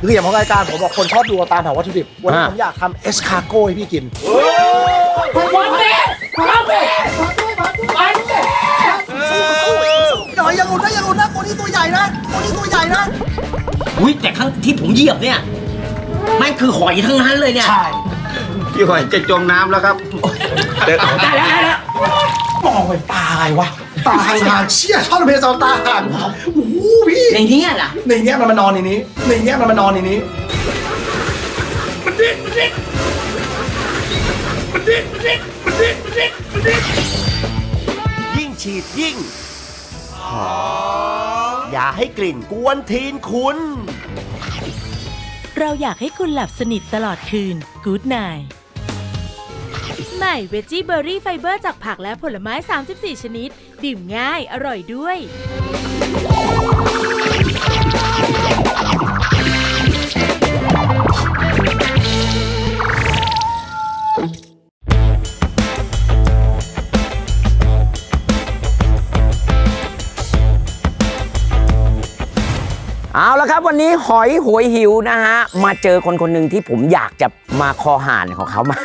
คืออย่างของรายการผมบอกคนชอบดูตามหาวัตถุดิบ วันนี้อ่าผมอยากทำเอสคาโก้ให้พี่กิน หน่อยอย่างอุ่นนะอย่างอุ่นนะตัวนี้ตัวใหญ่นะตัวนี้ตัวใหญ่นะ อุ้ยแต่ข้างที่ผมเหยียบเนี่ยไม่งคือหอยทั้งนั้นเลยเนี่ยใช่ พี่หอยจะจมน้ำแล้วครับเดี๋ยวได้แล้วได้แล้วมองไปตาอะไรวะ ตาห่างๆเชี่ยชอบเพซอนตาห่างโอ้โห พี่ในเนี้ยล่ะในเนี้ยมันมานอนในนี้ในเนี้ยมันมานอนในนี้ยิ่งฉีดยิ่งหอมอย่าให้กลิ่นกวนทีนคุณ เราอยากให้คุณหลับสนิทตลอดคืน Good Night ใหม่เวจี้เบอร์รี่ไฟเบอร์จากผักและผลไม้ 34 ชนิด ดื่มง่าย อร่อยด้วย ครับวันนี้หอยหวยหิวนะฮะ มาเจอคนคนหนึ่งที่ผมอยากจะมาคอหานของเขามา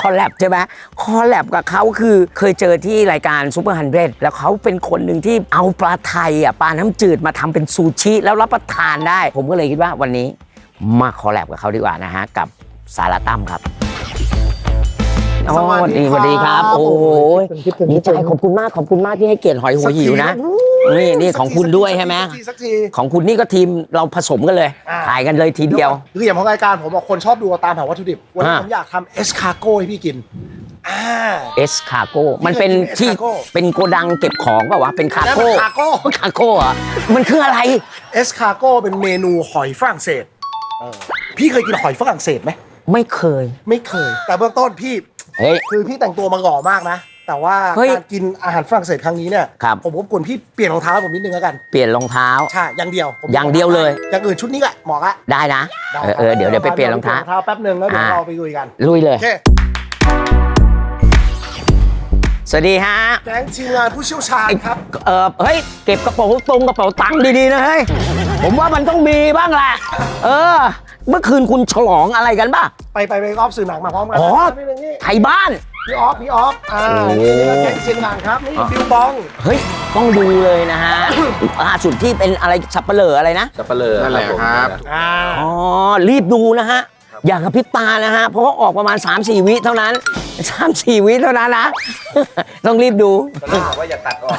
คอลแลบใช่ไหมคอลแลบกับเขาคือเคยเจอที่รายการซูเปอร์ฮันเดแล้วเขาเป็นคนหนึ่งที่เอาปลาไทยอะปลาน้ำจืดมาทำเป็นซูชิ แล้วรับประทานได้ ผมก็เลยคิดว่าวันนี้มาคอลแลบกับเขาดีกว่านะฮะ กับสารตั้มครับ โอ้สวัสดีสวัสดีครับครับโอ้โหคิดถึงคิดีดใจถึงขอบคุณมากขอบคุณมากที่ให้เกียรติหอยหัวหิวนะ นี่นี่ของคุณด้วยใช่ไหมสักทีสักทีของคุณนี่ก็ทีมเราผสมกันเลยอ่าถ่ายกันเลยทีเดียวคืออย่างของรายการผมบอกคนชอบดูตามหาวัตถุดิบวันนี้อ่าผมอยากทำเอสคาโก้ให้พี่กินอ่าเอสคาโก้ มันเป็นที่ Escargot เป็นโกดังเก็บของเปล่าวะ เป็นคาโก้นั่นมัน cargo คาโก้เหรอมันคืออะไร เอสคาโก้เป็นเมนูหอยฝรั่งเศสเออพี่เคยกินหอยฝรั่งเศสไหม ไม่เคย ไม่เคย แต่เบื้องต้นพี่ เฮ้ย คือพี่แต่งตัวมาหล่อมากนะ แต่ว่าเฮ้ย การกินอาหารฝรั่งเศสครั้งนี้เนี่ย ครับ ผมรบกวนพี่เปลี่ยนรองเท้าให้ผมนิดนึงแล้วกัน เปลี่ยนรองเท้า ใช่ อย่างเดียวผมอย่างเดียวเลย อย่างอื่นชุดนี้แหละเหมาะละได้นะ ได้เออเออเดี๋ยวเดี๋ยวไปเปลี่ยนรองเท้ารองเท้าแป๊บหนึ่งแล้วเดี๋ยวอ่า เราไปลุยกันลุยเลย โอเคสวัสดีฮะ แก๊งทีมงานผู้เชี่ยวชาญครับ เออเฮ้ย เก็บกระเป๋าตรงกระเป๋าตังค์ดีๆนะเฮ้ย ผมว่ามันต้องมีบ้างแหละ เออ เมื่อคืนคุณฉลองอะไรกันป่ะ ไปไปไปรอบสื่อหนังมาพร้อมกันอ๋อพี่หนึ่งนี่ไทยบ้าน พี่ออฟพี่ออฟอ่าโอ้นี่แก๊งทีมงานครับนี่บิวบอง เฮ้ย ต้องดูเลยนะฮะ ล่าสุดที่เป็นอะไรสับเปลืออะไรนะ สับปะเลอนั่นแหละครับ อ่าอ๋อ รีบดูนะฮะ อย่ากระพริบตานะฮะ เพราะว่าออกประมาณ 3-4 วิเท่านั้น 3-4 วิเท่านั้นนะ ต้องรีบดูว่าอย่าตัดออก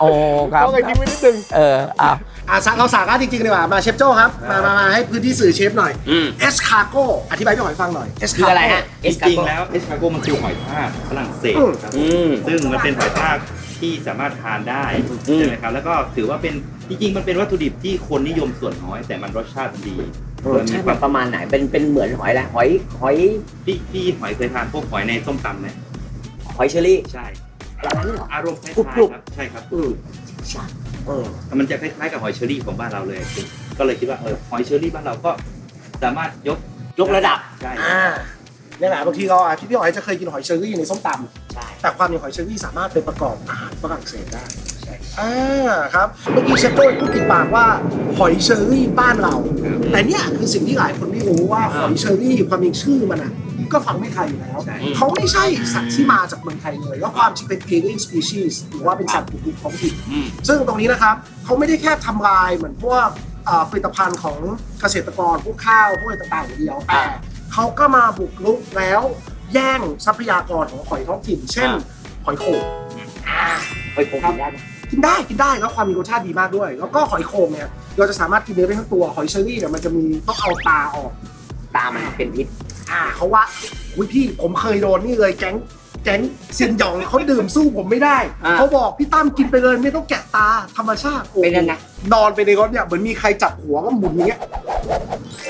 โอ้ครับก็เลยทิ้งไว้นิดนึงเอออ้าวอ่าสาเราสาระจริงๆดีกว่ามาเชฟโจ้ครับมามามาให้พื้นที่สื่อเชฟหน่อยเอสคาโกอธิบายพี่หอยฟังหน่อยเอสคืออะไรฮะจริงๆแล้วเอสคาโกมันคือหอยทากฝรั่งเศสครับอืม ซึ่งมันเป็นหอยทากที่สามารถทานได้อืม ใช่ไหมครับแล้วก็ถือว่าเป็นจริงๆมันเป็นวัตถุดิบที่คนนิยมส่วนน้อย แต่มันรสชาติดีรสชาติมันประมาณไหนเป็นเป็นเหมือนหอยอะไรหอยหอยที่ที่หอยเคยทานพวกหอยในส้มตำไหมหอยเชอรี่ ใช่ แบบนั้นเหรอ อารมณ์คล้ายกรุบๆครับใช่ครับอืมเออ มันจะคล้ายๆกับหอยเชอรี่ของบ้านเราเลยก็เลยคิดว่าเออหอยเชอรี่บ้านเราก็สามารถยกยกระดับ ใช่อ่าเนี่ยแหละบางทีเราอะพี่พี่หอยจะเคยกินหอยเชอรี่ในส้มตำใช่แต่ความเป็นหอยเชอรี่สามารถเป็นประกอบอาหารฝรั่งเศสได้อ่าครับเมื่อกี้เชฟโจ้พูดติดปากว่าหอยเชอรี่บ้านเรา แต่เนี่ยคือสิ่งที่หลายคนไม่รู้ว่าหอยเชอรี่ความจริงชื่อมันอะ ก็ฟังไม่ไทยอยู่แล้ว ใช่ เขาไม่ใช่สัตว์ที่มาจากเมืองไทยเลยแล้วความจริงเป็น alien species หรือว่าเป็นสัตว์บุกรุกท้องถิ่น อืม ซึ่งตรงนี้นะครับเขาไม่ได้แค่ทำลายเหมือนพวกอ่าผลิตภัณฑ์ของเกษตรกรพวกข้าวพวกอะไรต่างๆอย่างเดียวแต่เขาก็มาบุกรุกแล้วแย่งทรัพยากรของหอยท้องถิ่น เช่นหอยโข่งหอยโขงกินได้ไหมกินได้กินได้แล้วความมีรสชาติดีมากด้วย แล้วก็หอยโข่งเนี่ยเราจะสามารถกินเนื้อได้ทั้งตัวหอยเชอรี่เนี่ยมันจะมีต้องเอาตาออก ตามันเป็นพิษ อ่าเขาว่าอุ้ยพี่ผมเคยโดนนี่เลยแก๊งแก๊งซินหยองเขาดื่มสู้ผมไม่ได้ อ่า เขาบอกพี่ตั้มกินไปเลยไม่ต้องแกะตาธรรมชาติโอ้โหเป็นยังไงนอนไปในรถเนี่ยเหมือนมีใครจับหัวก็หมุนอย่างเงี้ย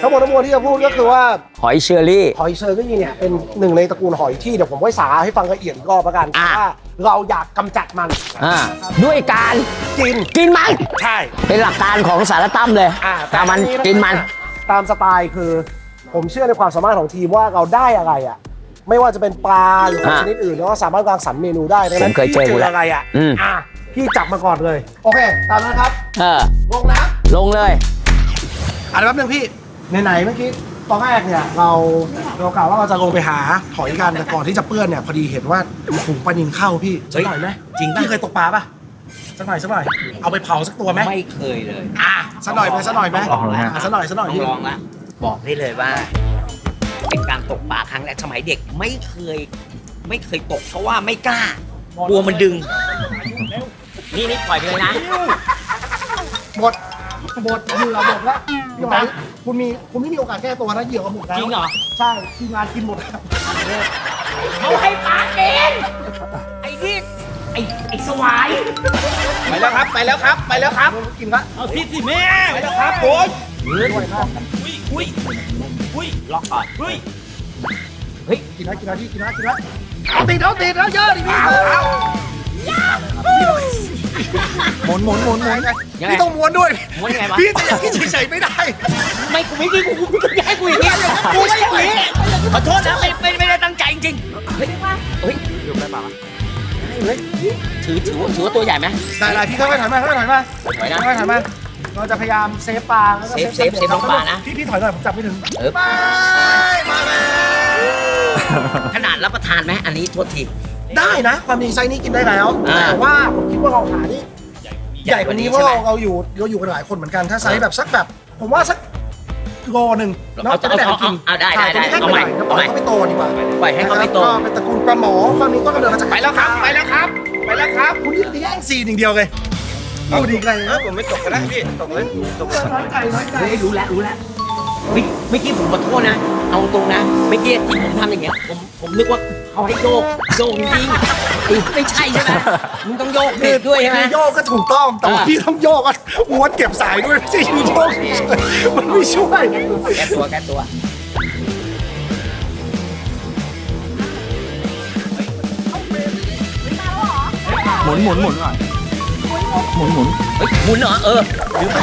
ทั้งหมดทั้งมวลที่จะพูดก็คือว่า หอยเชอรี่ หอยเชอรี่เนี่ยเป็นหนึ่งในตระกูลหอยที่เดี๋ยวผมไว้สาระให้ฟังละเอียดอีกรอบละกันอ่า ว่าเราอยากกำจัดมันอ่าด้วยการกินกินมัน ใช่เป็นหลักการของสารตั้มเลยอ่าตามันแต่กินมัน ตามสไตล์คือ ผมเชื่อในความสามารถของทีมว่าเราได้อะไรอะ ไม่ว่าจะเป็นปลาหรือของอ่าชนิดอื่นเราก็สามารถวางสรรค์เมนูได้ดังนั้นผมเคยเจอพี่อยู่แล้วอะไรอะอืม อะพี่พี่จับมาก่อนเลย โอเค ตามนะครับเออ ลงนะลงเลยอะแป๊บนึงพี่ไหนๆเมื่อกี้ตอนแรกเนี่ยเราเรากล่าวว่าเราจะลงไปหาหอยกันแต่ก่อนที่จะเปื้อนเนี่ยพอดีเห็นว่ามีฝูงปลานิลเข้าพี่สักหน่อยไหมจริงปะพี่เคยตกปลาปะสักหน่อยสักหน่อยเอาไปเผาสักตัวไหมไม่เคยเลย อะสักหน่อยไหมสักหน่อยไหมลองแล้วอะสักหน่อยสักหน่อยต้องพี่ ลองละ บอกได้เลยว่า เป็นการตกปลาครั้งแรกสมัยเด็กไม่เคย ไม่เคยตกเพราะว่าไม่กล้ากลัวมันดึง นี่นี่ปล่อยไปเลยนะหมดหมดเหยื่อหมดแล้วพี่หอยคุณมีคุณไม่มีโอกาสแก้ตัวนะเหยื่อก็หมดแล้วจริงเหรอใช่ทีมงานกินหมดครับเขาให้ปลาเองไอ้นี่ไอ้ไอ้สวายไปแล้วครับไปแล้วครับ ไปแล้วครับกินละเอาสิสิแม่ไปแล้วครับผมด้วยมาก อุ้ยอุ้ยอุ้ยล็อกก่อนเฮ้ยกินละกินละพี่กินละกินละเอาติดเอาติดแล้วเยอะดิพี่เอาหมุนหมุนหมุนหมุนยังไงพี่ต้องม้วนด้วยม้วนยังไงวะพี่จะอย่างนี้เฉยๆไม่ได้ ไม่กูไม่กินกูกูจะให้กูอย่างนี้กูไม่อย่างนี้ขอโทษนะไม่ไม่ไม่ได้ตั้งใจจริงๆเฮ้ยเฮ้ยดูได้ป่ะถือถือว่าถือว่าตัวใหญ่ไหมได้ได้พี่ค่อยๆถอยมาค่อยๆถอยมาถอยนะค่อยๆถอยมา เราจะพยายามเซฟปลาแล้วก็เซฟเซฟเซฟน้องปลานะ พี่พี่ถอยหน่อยผมจับไม่ถึงเออไปมาแล้วขนาดรับประทานไหมอันนี้โทษทีได้นะ ความจริงไซส์นี้กินได้แล้วอ่าแต่ว่าผมคิดว่าเราหานี่ใหญ่กว่านี้เพราะใช่เราไหมเราอยู่เราอยู่กันหลายคนเหมือนกันถ้าไซส์แบบสักแบบ ผมว่าสักโลหนึ่งเอาจะได้แบ่งเอากินเอาได้ได้ใช่ได้ตัวนี้ให้เอาไปใหม่หน่อยแล้วปล่อยเขาไปโตดีกว่าปล่อยให้เขาไม่โตก็เป็นตระกูลปลาหมอความนี้ก็กำเนิดมาจากไปแล้วครับ ไปแล้วครับ ไปแล้วครับคุณนี่จะแย่งซีนอย่างเดียวเลย ดูดีไกลเอนะอผมไม่ตกกันแล้วพี่ตกเลยตกเลยน้อยใจน้อยใจเฮ้ยรู้แล้วรู้แล้วเฮ้ยเมื่อกี้ผมขอโทษนะ เอาตรงนะเมื่อกี้ที่ผมทำอย่างเงี้ยผมผมนึกว่าเขาให้โยกโยกจริงๆเอ้ยไม่ใช่ใช่ไหมมึงต้องโยกเบรกด้วยใช่ไหมคือโยกก็ถูกต้องแต่ว่าอ่าพี่ต้องโยกก็ม้วนเก็บสายด้วยไม่ใช่อยู่โยกเฉยๆมันไม่ช่วยแก้ตัวแก้ตัวหมุนหมุนหมุนก่อน หมุนหมุนเฮ้ยหมุนเหรอเออลืมไป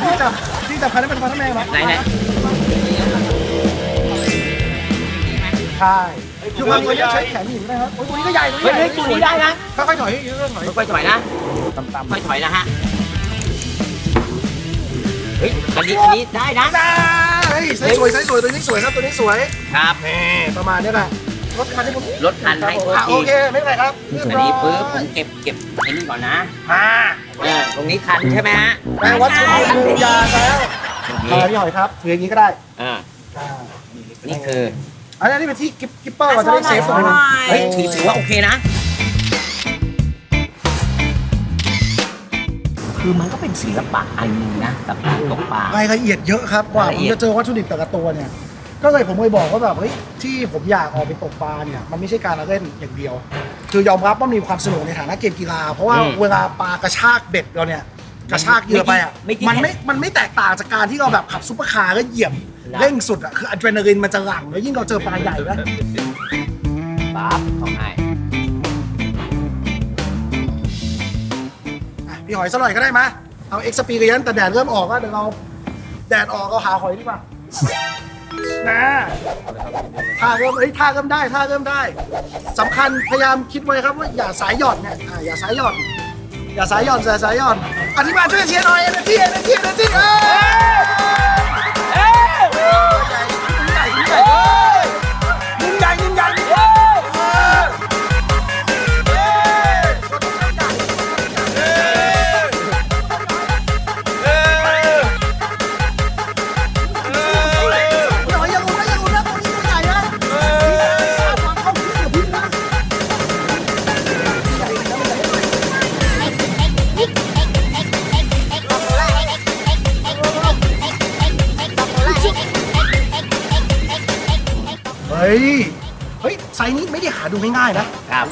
พี่จับพี่จับพันธุ์เป็นพันธุ์แม่ไหมไหนไหนใช่คือมันตัวนี้ใช้แขนหนีนะครับโอ้ยตัวนี้ก็ใหญ่ตัวเฮ้ยนี้เฮ้ยตัวนี้ได้นะค่อยๆถอยเยอะๆถอยค่อยๆถอยนะค่อยๆถอยนะฮะเฮ้ยอันนี้อันนี้ได้นะได้เฮ้ยไซส์สวยไซส์สวยตัวนี้สวยครับตัวนี้สวยครับนี่ประมาณนี้แหละ รถคันที่ผมรถคันให้โทษอะทีโอเคไม่เป็นไรครับเรียบอันร้อยนี้ปึ๊บผมเก็บเก็บไอ้นี่ก่อนนะอ่าเออตรงนี้คันใช่ไหมฮะได้วัตถุดิบหนึ่งอย่างแล้วโอเคมาพี่หอยครับถืออย่างนี้ก็ได้อ่าอ่านี่คืออันนี้เป็นที่กิปกิปเปอร์เราจะได้เซฟตรงนี้เฮ้ยถือถือว่าโอเคนะ คือมันก็เป็นศิลปะอันหนึงนะกับการตกปลา รายละเอียดเยอะครับกว่าผรายละมเอียดจะเจอวัตถุดิบแต่ละตัวเนี่ย ก็เลยผมเคยบอกว่าแบบเฮ้ยที่ผมอยากออกไปตกปลาเนี่ยมันไม่ใช่การละเล่นอย่างเดียว คือยอมรับว่ามีความสนุกในฐานะเกมกีฬา เพราะว่าเวลาปลากระชากเบ็ดเราเนี่ยกระชากเหยื่อไปอะมันไม่มันไม่แตกต่างจากการที่เราแบบขับซุปเปอร์คาร์แล้วเหยียบเร่งสุดอะคืออะดรีนาลีนมันจะหลั่งแล้วยิ่งเราเจอปลาใหญ่นะปั๊บของให้อะพี่หอยสักหน่อยก็ได้มะเอาเอ็กซ์เพรียนแต่แดดเริ่มออกแล้วเดี๋ยวเราแดดออกเราหาหอยดีกว่า นะท่าเริ่มเอ้ยท่าเริ่มได้ท่าเริ่มได้สำคัญพยายามคิดไว้ครับว่าอย่าสายหย่อนเนี่ยอ่าอย่าสายหย่อน อย่าสายหย่อนอย่าสายหย่อนอธิบายช่วยเชียร์หน่อยเอเนจีเอเนจีเอเนจีเอ้ย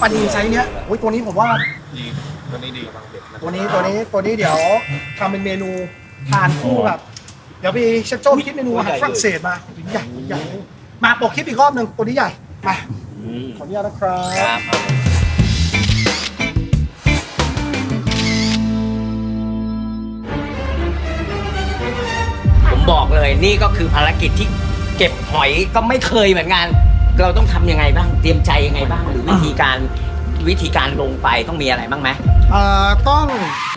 ปลาดีไซส์เนี้ยโอ้ยตัวนี้ผมว่า ดีตัวนี้ดีบางเด็กนะตัวนี้ตัวนี้ตัวนี้เดี๋ยวทำเป็นเมนูทานคู่แบบเดี๋ยวพี่เชฟโจ้คิดเมนูอาหารฝรั่งเศสมาใหญ่ใหญ่มาปกคลิปอีกรอบหนึ่งตัวนี้ใหญ่มาอืมขออนุญาตนะครับครับผมบอกเลยนี่ก็คือภารกิจที่เก็บหอยก็ไม่เคยเหมือนกัน เราต้องทำยังไงบ้าง เตรียมใจยังไงบ้าง หรือวิธีการวิธีการลงไปต้องมีอะไรบ้างไหมเอ่อต้อง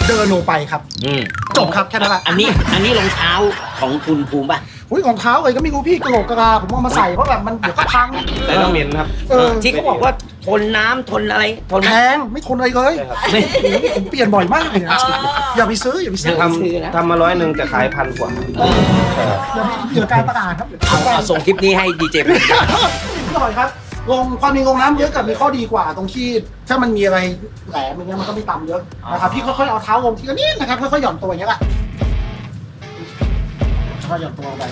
เดินลงไปครับ อืมจบครับแค่นั้นแหละอันนี้อันนี้รองเท้าของคุณภูมิป่ะอุ้ยรองเท้าเลยก็ไม่รู้พี่กระโหลกกระลาผมเอามาใส่เพราะแบบมันเดี๋ยวก็พัง แต่ต้องเหม็นครับ เออ ที่เขาบอกว่าทนน้ำทนอะไรทนแพไหม งไม่ทนอะไรเลยไม่ ผมเปลี่ยนบ่อยมากเลยนะอย่าไปซื้ออย่าไปซื้อทำทำมาร้อยหนึ่งแต่ขายพันกว่า อย่าไปเกี่ยวกับการประกาศครับเอาเอาส่งคลิปนี้ให้ดีเจภูมิพี่ หน่อยครับลงความมีลงน้ำเยอะกับมีข้อดีกว่าตรงที่ ถ้ามันมีอะไรแหลมอย่างเงี้ยมันก็ไม่ต่ำเยอะนะครับพี่ค่อยๆเอาเท้าลงทีละนิดนะครับค่อยๆหย่อนตัวอย่างเงี้ยแหละค่อยๆหย่อนตัวลงไป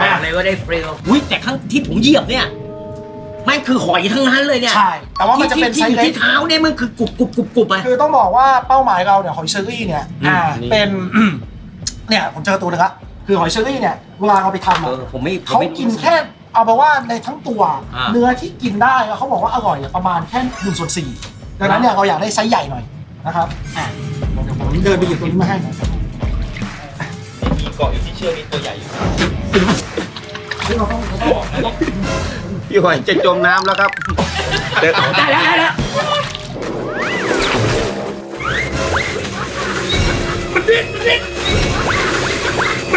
บอกเลยว่าได้ฟรีลอุ้ยแต่ข้างที่ผมเหยียบเนี่ยแม่งคือหอยทั้งนั้นเลยเนี่ยใช่ แต่ว่ามันจะเป็นที่ไซที่ส์อยู่เล็ที่กเท้าเนี่ยมันคือกรุบกรุบกรุบกรุบอะคือต้องบอกว่าเป้าหมายเราเนี่ยหอยเชอรี่เนี่ยอืมอ่าเป็นเนี่ยผมเจอตัวหนึงละ คือหอยเชอรี่เนี่ยเวลาเราไปทำเออะอผมไม่ผมเขาไม่กินแค่เอาไปนว่าในทั้งตัว อ่า เนื้อที่กินได้แล้วเขาบอกว่าอร่อยอะประมาณแค่หนึ่งส่วนสี่ดังนั้นเนี่ยเราอยากได้ไซส์ใหญ่หน่อยนะครับอะเดี๋ยวผมเดินไปหยิบตัวนี้มาให้มีเกาะอยู่ที่เชือกนี่ตัวใหญ่อยู่เราต้องเราต้อง พี่หอยจะจมน้ำแล้วครับเดี๋ยวได้แล้ว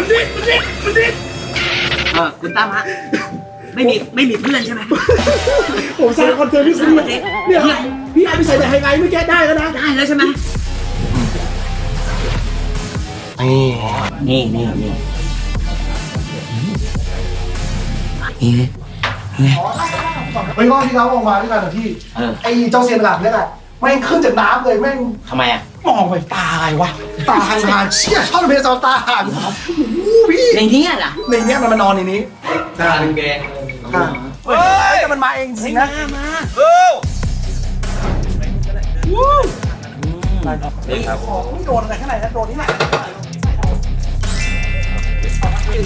ได้แล้วเออคุณตั้มฮะไม่มีไม่มีเพื่อนใช่ไหมผมสร้างคอนเทนต์ที่คุณเลยเนี่ยพี่เอาไปใส่ในไฮไลท์เมื่อกี้ได้แล้วนะได้แล้วใช่ไหมนี่นี่นี่นี่ไปรอบที่เขาออกมาด้วยกันนะพี่เออไอ้เจ้าเซียนหลังเนี่ยแหละ แม่งขึ้นจากน้ำเลยแม่งทำไมอะมองไปตาอะไรวะ ตาห่างๆเชี่ยชอบเพลงตาห่างโอ้โหพี่ในนี้ล่ะในเนี้ยมันมานอนในนี้ตาแกงค่ะเฮ้ยแต่มันมาเองจริงนะของไม่โดนอะไรข้างในนะโดนที่ไหน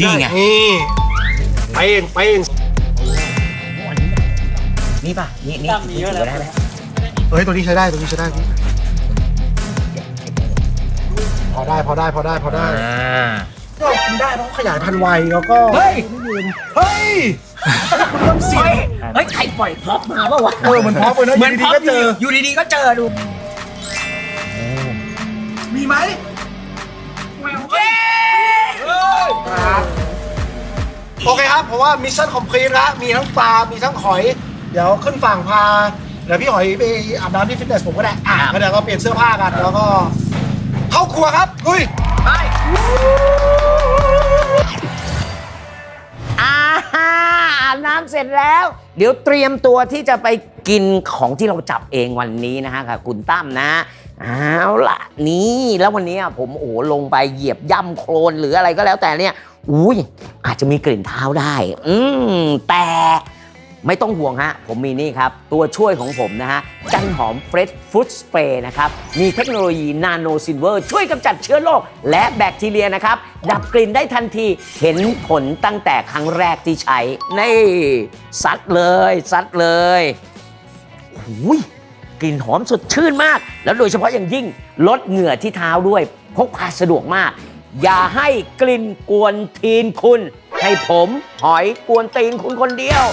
นี่ไงนี่ไปเองไปเองนี่ป่ะนี่นี่นี่ถือว่าได้ไหม เฮ้ยตัวนี้ใช้ได้ตัวนี้ใช้ได้พี่พอได้พอได้พอได้พอได้ก็กินได้เพราะขยายพันธุ์ไวแล้วก็เฮ้ย ไม่ยืนเฮ้ยคุณเริ่มเสียงเฮ้ย ใครปล่อยพร็อพมาเปล่าวะเออเหมือนพร็อพเลยนะเหมือนอยู่พร็อดีๆก็เจอ อยู่ดีๆ ก็เจอดูมีไหมโอเคครับ เพราะว่ามิชชั่นคอมพลีทแล้วมีทั้งปลา มีทั้งหอย เดี๋ยวขึ้นฝั่งพา เดี๋ยวพี่หอยไปอาบน้ำที่ฟิตเนสผมก็ได้อะก็เดี๋ยวก็เปลี่ยนเสื้อผ้ากันแล้วก็ เข้าครัวครับลุยอ่าอาบน้ำเสร็จแล้ว เดี๋ยวเตรียมตัวที่จะไปกินของที่เราจับเองวันนี้นะฮะกับคุณตั้มนะเอาล่ะนี่แล้ววันนี้อะผมโอ้โหลงไปเหยียบย่ำโคลนหรืออะไรก็แล้วแต่เนี่ยอุ้ยอาจจะมีกลิ่นเท้าได้ อืมแต่ ไม่ต้องห่วงฮะ ผมมีนี่ครับ ตัวช่วยของผมนะฮะจันหอมเฟรชฟุตสเปรย์นะครับ มีเทคโนโลยีนาโนซิลเวอร์ช่วยกำจัดเชื้อโรคและแบคทีเรียนะครับ ดับกลิ่นได้ทันทีเห็นผลตั้งแต่ครั้งแรกที่ใช้ นี่ซัดเลยซัดเลยหุยกลิ่นหอมสดชื่นมาก แล้วโดยเฉพาะอย่างยิ่งลดเหงื่อที่เท้าด้วย พกพาสะดวกมาก อย่าให้กลิ่นกวนทีนคุณ ให้ผมหอยกวนตีนคุณคนเดียว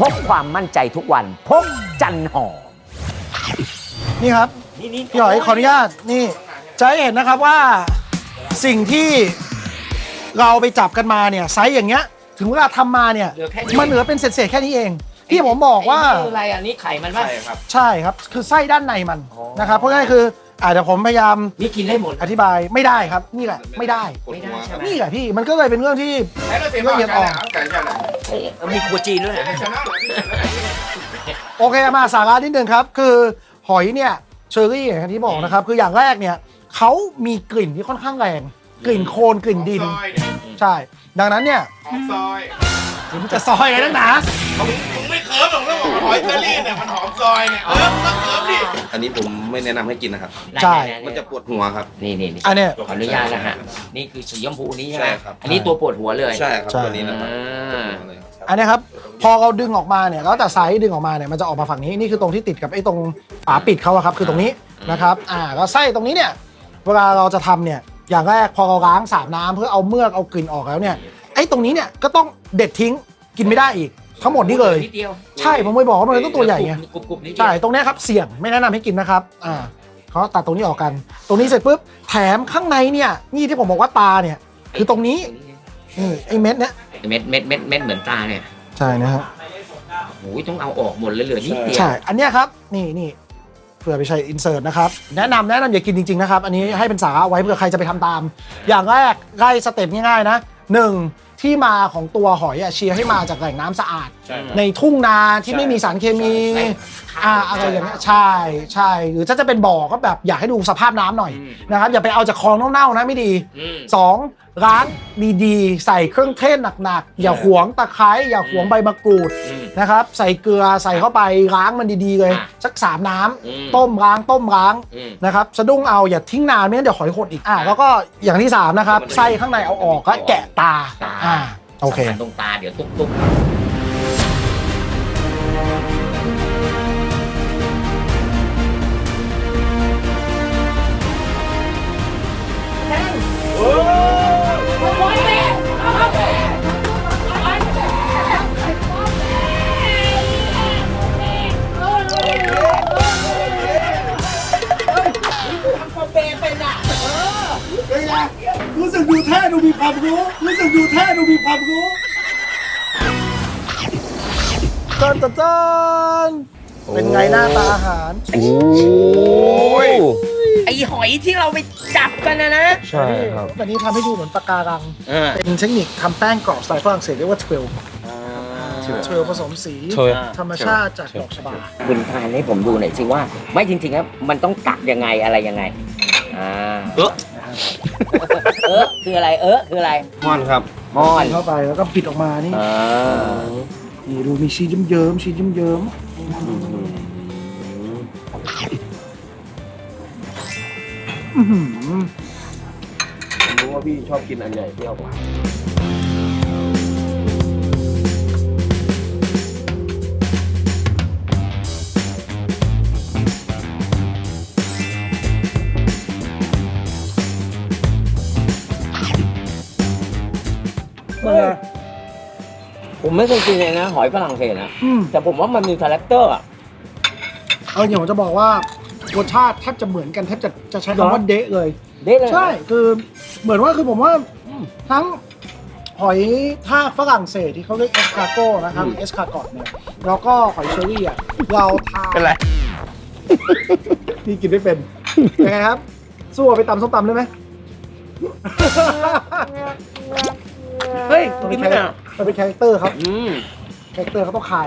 พกความมั่นใจทุกวัน พกจันหอม นี่ครับนี่นี่พี่หอยขออนุญาตนี่ จะให้เห็นนะครับว่าสิ่งที่เราไปจับกันมาเนี่ยไซส์อย่างเงี้ย ถึงเวลาทำมาเนี่ยเหลือแค่นี้ มันเหลือเป็นเศษๆแค่นี้เอง ที่ผมบอกว่าไอ้นี่คืออะไรอะนี่ไข่มันป่ะ ใช่ครับ ใช่ครับ คือไส้ด้านในมันนะครับ เพราะง่ายๆคือ อาจจะเดี๋ยวผมพยายามนี่กินได้หมด อธิบายไม่ได้ครับ นี่แหละไม่ได้ ไม่ได้ใช่ไหม นี่แหละพี่มันก็เลยเป็นเรื่องที่ละเอียดอ่อนเอ้ยมีครัวจีนด้วยเหรอโอเคมาสาระนิดนึงครับ คือหอยเนี่ยเชอรี่อย่างที่บอกนะครับ คืออย่างแรกเนี่ยเขามีกลิ่นที่ค่อนข้างแรง กลิ่นโคลนกลิ่นดินใช่ ดังนั้นเนี่ยซอย มันจะซอยอะไรนักหนา อันนี้ผมไม่แนะนำให้กินนะครับ ใช่ มันจะปวดหัวครับ นี่นี่นี่อันเนี้ย ขออนุญาตนะฮะ นี่คือสีชมพูนี้ใช่ไหมใช่ครับ อันนี้ตัวปวดหัวเลยใช่ครับใช่ ตัวนี้นะครับอ่าปวดหัวเลยครับอันเนี้ยครับ พอเราดึงออกมาเนี่ยแล้วแต่ไซส์ดึงออกมาเนี่ยมันจะออกมาฝั่งนี้นี่คือตรงที่ติดกับไอ้ตรงฝาปิดเขาอะครับคือตรงนี้นะครับอ่าแล้วไส้ตรงนี้เนี่ยเวลาเราจะทำเนี่ยอย่างแรกพอเราล้างสามน้ำเพื่อเอาเมือกเอากลิ่นออกแล้วเนี่ยไอ้ตรงนี้เนี่ยก็ต้องเด็ดทิ้งกินไม่ได้อีก ทั้งหมดนี่เลย นิดเดียวใช่ผมไม่บอกว่ามันต้องตัวใหญ่ไงกรุบกรุบนิดเดียวใช่ตรงเนี้ยครับเสี่ยงไม่แนะนำให้กินนะครับอ่าเขาตัดตรงนี้ออกกัน ตรงนี้เสร็จปุ๊บแถมข้างในเนี่ยนี่ที่ผมบอกว่าตาเนี่ย คือตรงนี้นี่ไอ้เม็ดเนี้ยเม็ดเม็ดเม็ดเม็ดเหมือนตาเนี่ยใช่นะฮะโอ้ยต้องเอาออกหมดเลยเหลือนิดเดียวใช่อันเนี้ยครับนี่นี่เผื่อไปใช้อินเสิร์ตนะครับแนะนำแนะนำอย่ากินจริงๆนะครับ อันนี้ให้เป็นสาระไว้เผื่อใครจะไปทำตาม อย่างแรกไล่สเต็ปง่ายๆนะหนึ่ง ที่มาของตัวหอยอะเชียร์ให้มาจากแหล่งน้ำสะอาด ใช่ครับ ในทุ่งนาที่ไม่มีสารเคมีอ่าอะไรอย่างเงี้ยใช่ใช่หรือถ้าจะเป็นบ่อก็แบบอยากให้ดูสภาพน้ำหน่อยนะครับอย่าไปเอาจากคลองเน่าๆนะไม่ดี อืม สองล้างดีๆ ใส่เครื่องเทศหนักๆ อย่าหวงตะไคร้อย่าหวงใบมะกรูดอืม นะครับ ใส่เกลือใส่เข้าไปล้างมันดีๆเลย อะสักสามน้ำอืม ต้มล้างต้มล้างอืม นะครับสะดุ้งเอาอย่าทิ้งนานไม่งั้นเดี๋ยวหอยหดอีกอะแล้วก็อย่างที่สามนะครับไส้ข้างในเอาออกก็แกะตาตา อ่าโอเค สำคัญตรงตาเดี๋ยวตุ๊บตุ๊บ รู้ ตันตันตันเป็นไงหน้าตาอาหาร โอ้ยไอหอยที่เราไปจับกันนะนะ ใช่ครับอันนี้ทำให้ดูเหมือนปะการัง เออ เป็นเทคนิคทำแป้งกรอบสไตล์ฝรั่งเศสเรียกว่าเทรลเทรลผสมสีธรรมชาติจากดอกชบา คุณทานให้ผมดูหน่อยสิว่า ไม่จริงๆแล้วมันต้องกัดยังไงอะไรยังไงอ่าเออเออคืออะไรเออคืออะไรม่อนครับมอนเข้าไปแล้วก็ปิดออกมานี่ อ่า นี่ดูมีชีสเยิ้มๆชีสเยิ้มๆอื้อหือผมรู้ว่าพี่ชอบกินอันใหญ่เปรี้ยวกว่า ผมไม่เคยกินเลยนะ หอยฝรั่งเศสนะอืมแต่ผมว่ามันมีคาแรคเตอร์อะเอาอย่างผมจะบอกว่ารสชาติแทบจะเหมือนกันแทบจะจะใช้คำว่าเดะเลย เด้เลยใช่คือเหมือนว่าคือผมว่าทั้งหอยทากฝรั่งเศสที่เขาเรียกเอสคาโกนะครับเอสคากอตเนี่ยแล้วก็หอยเชอรี่อะเราทานเป็นไรพี่กินไม่เป็น ยังไงครับ สู้เอาไปตำส้มตำได้ไหม เฮ้ยมันกิเป็นนไม่คาได้มันเป็นคาแรคเตอร์ครับอืมคาแรคเตอร์เขาต้องขาย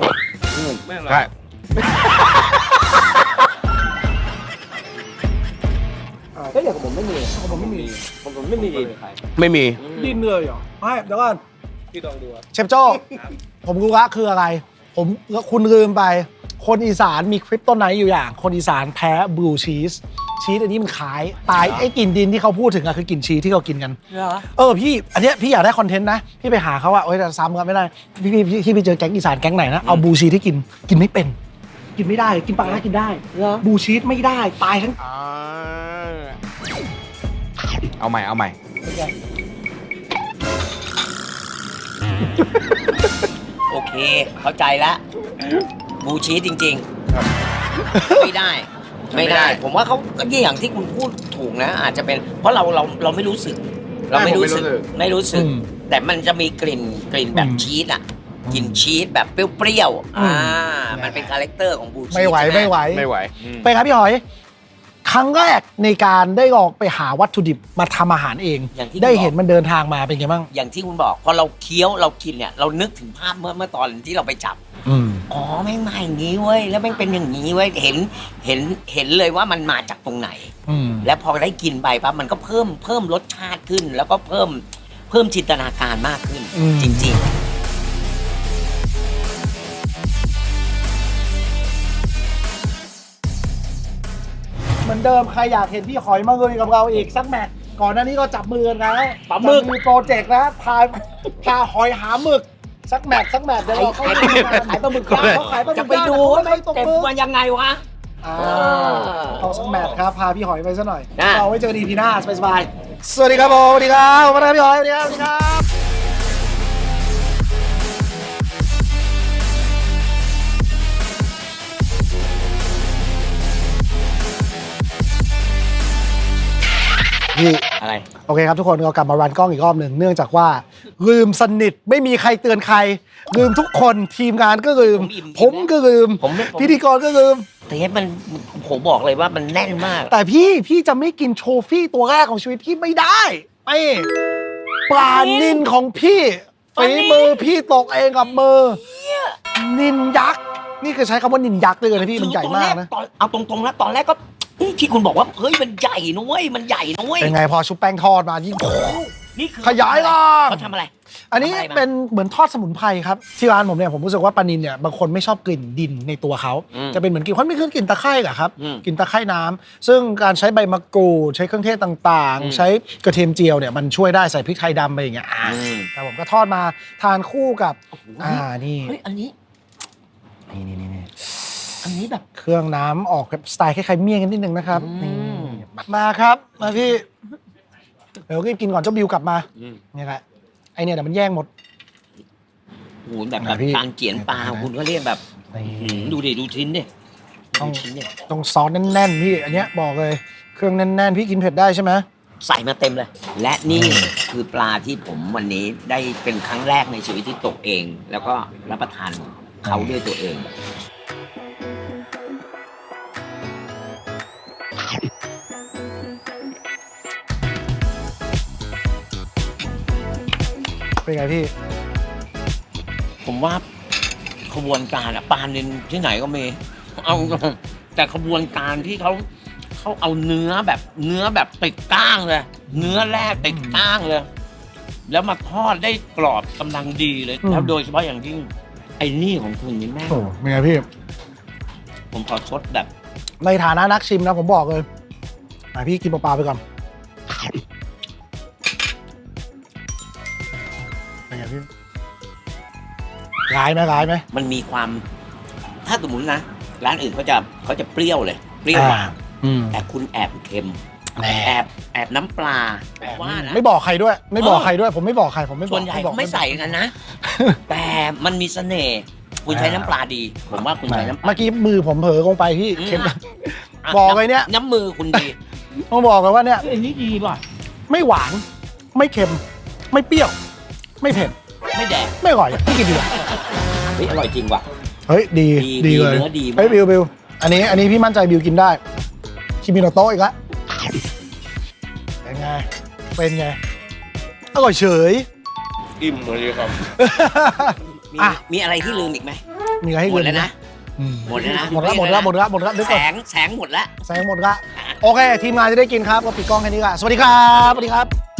ไม่อร่อยใช่เฮ้ยเดี๋ยวผมไม่มีผมไม่มีผมผมไม่มีไม่มี ดินเลยเหรอไม่เดี๋ยวก่อนพี่ลองดูอะเชฟโจ้ผมรู้ละคืออะไร ผมคุณลืมไป คนอีสานมีคริปโตไนท์อยู่อย่าง คนอีสานแพ้บลูชีสชีสอันนี้มันขายตายไอ้กลิ่นดินที่เขาพูดถึงอะคือกลิ่นชีสที่เรากินกัน เหรอ เออพี่อันเนี้ยพี่อยากได้คอนเทนต์นะ พี่ไปหาเขาอะโอ้ยแต่ซ้ำกันไม่ได้พี่พี่พี่พี่ไปเจอแก๊งอีสานแก๊งไหนนะเอาบลูชีสที่กินกินไม่เป็น กินไม่ได้กินปลาร้ากินได้เหรอ บลูชีสไม่ได้ตายทั้งเอาใหม่ เอาใหม่ โอเค เข้าใจแล้ว บูชีสจริงๆไม่ได้ ไม่ได้ ผมว่าเขาก็อย่างที่คุณพูดถูกนะ อาจจะเป็น เพราะเราเราเราไม่รู้สึก เราไม่รู้สึก ไม่รู้สึก อืมแต่มันจะมีกลิ่นกลิ่นแบบอืมชีสอะกลิ่นชีสแบบเปรี้ยวๆอืม อ่า มันเป็นคาแรคเตอร์ของบูชีสไม่ไหวใช่ไม่ไหว ไม่ไหวไปครับพี่หอย ครั้งแรกในการได้ลองไปหาวัตถุดิบมาทำอาหารเอง อย่างที่ได้เห็นมันเดินทางมาเป็นไงบ้าง อย่างที่คุณบอกพอเราเคี้ยวเรากินเนี่ย เรานึกถึงภาพเมื่อเมื่อตอนที่เราไปจับ อืม อ๋อแม่งมาอย่างนี้เว้ยแล้วแม่งเป็นอย่างนี้เว้ยเห็นเห็นเห็นเลยว่ามันมาจากตรงไหน อืม แล้วพอได้กินไปปั๊บมันก็เพิ่มเพิ่มรสชาติขึ้น แล้วก็เพิ่มเพิ่มจินตนาการมากขึ้น อืม จริงเหมือนเดิมใครอยากเห็นพี่หอยมาเลยกับเราอีกสักแมตช์ก่อนหน้านี้ก็จับมือกันนะจับมือมีโปรเจกต์นะพาพาหอยหาหมึก สักแมตช์สักแมตช์เดี๋ยวเราเขาขายปลาหมึกย่างเขาขายปลาหมึกย่างจะไปดูว่าไตกเก็มนยังไงวะอ่อสักแมตช์ครับพาพี่หอยไปซะหน่อยเราไว้เจอดีพีหน้าสบายๆสวัสดีครับผมสวัสดีครับสวัสดีพี่หอยสวัสดีครับสวัสดีครับนี่ อะไร โอเคครับทุกคนเรากลับมารันกล้องอีกรอบหนึ่งเนื่องจากว่า ลืมสนิทไม่มีใครเตือนใคร ลืมทุกคนทีมงานก็ลืม ผมอิ่มผมก็ลืม ผมผม พิธีกรก็ลืม เทปมันผมบอกเลยว่ามันแน่นมาก แต่พี่พี่จะไม่กินโชฟี่ตัวแรกของชีวิตพี่ไม่ได้ไม่ปลานินของพี่ฝีมือพี่ตกเองกับมือนินยักษ์ นี่คือใช้คำว่านินยักษ์เลยนะพี่มันใหญ่มากนะ ตอนเอาตรงๆนะตอนแรกก็ เฮ้ยที่คุณบอกว่าเฮ้ยมันใหญ่นะเว้ยมันใหญ่นะเว้ยเป็นไงพอชุบแป้งทอดมายิ่ง นี่คือขยายล่างเขาทำอะไร อันนี้ทำอะไรมา เป็นเหมือนทอดสมุนไพรครับที่ร้านผมเนี่ยผมรู้สึกว่าปลานินเนี่ยบางคนไม่ชอบกลิ่นดินในตัวเขาอืมจะเป็นเหมือนกลิ่นเขาไม่คือกลิ่นตะไคร่อะครับอืมกลิ่นตะไคร่น้ำซึ่งการใช้ใบมะกรูดใช้เครื่องเทศต่างอืม ๆ ใช้กระเทียมเจียวเนี่ยมันช่วยได้ใส่พริกไทยดำไปอย่างเงี้ยอ่าอืมแต่ผมก็ทอดมาทานคู่กับอ่านี่เฮ้ยอันนี้นี่นี่นี่ อันนี้แบบเครื่องน้ำออกแบบสไตล์คล้ายๆเมี่ยงกันนิดนึงนะครับอืมนี่มาครับ มาพี่ เดี๋ยวรีบกินก่อนเจ้าบิวกลับมาอืมนี่แหละไอเนี่ยเดี๋ยวมันแย่งหมดโอ้โหแบบอะพี่การเจียนปลาของคุณก็เรียกแบบนี่ หืมดูดิ ดูชิ้นดิต้องดูชิ้นดิต้องซอสแน่นๆพี่อันเนี้ยบอกเลย เครื่องแน่นๆพี่กินเผ็ดได้ใช่ไหม ใส่มาเต็มเลย และนี่คือปลาที่ผมวันนี้ได้เป็นครั้งแรกในชีวิตที่ตกเอง แล้วก็รับประทานเขาด้วยตัวเอง เป็นไงพี่ ผมว่าขบวนการอะปลานินที่ไหนก็มี เอาแต่ขบวนการที่เขาเขาเอาเนื้อแบบเนื้อแบบติดก้างเลย เนื้อแรกติดก้างเลย แล้วมาทอดได้กรอบกำลังดีเลยอืม แล้วโดยเฉพาะอย่างยิ่งไอ้นี่ของคุณนี่แม่งโอ้เป็นไงพี่ ผมขอชดแบบ ในฐานะนักชิมนะผมบอกเลยอะพี่กินเปล่าๆไปก่อนเป็น ร้ายไหมร้ายไหม มันมีความ ถ้าสมมตินะ ร้านอื่นเขาจะเขาจะเปรี้ยวเลย เปรี้ยวหวานอืมแต่คุณแอบเค็ม แหมแอบแอบน้ำปลาว่านะ ไม่บอกใครด้วย ไม่บอกเออใครด้วย ผมไม่บอกใครผมไม่บอกส่วนใหญ่บอเขาไม่ใส่กันนะ แต่มันมีเสน่ห์คุณใช้น้ำปลาดี ผมว่าคุณใช้น้ำปลาเมื่อกี้มือผมเผลอลงไปพี่อืมเค็มะบอกเลยเนี่ย น้ำมือคุณดี ต้องบอกเลยว่าเนี่ย อันนี้ดีป่ะไม่หวาน ไม่เค็ม ไม่เปรี้ยว ไม่เผ็ด ไม่แดกไม่อร่อยอะพี่กินดีกว่าเฮ้ยอร่อยจริงว่ะ เฮ้ยดีดีดีเลยเนื้อดีมาก เฮ้ยบิวบิวอันนี้อันนี้พี่มั่นใจบิวกินได้คิมิโนโตะอีกแล้วเป็นไงเป็นไงอร่อยเฉย อิ่มเลยครับ มีอะ มีอะไรที่ลืมอีกไหมมีอะไรให้หมกิดแล้วนะ อืมหมดแล้วนะหมดแล้วหมดแล้วหมดแล้วหมดแล้วนึกแสก่อนงแสงหมดแล้วแสงหมดละโอเค ทีมงานจะได้กินครับก็ปิดกล้องแค่นี้ละสวัสดีครับสวัสดีครับ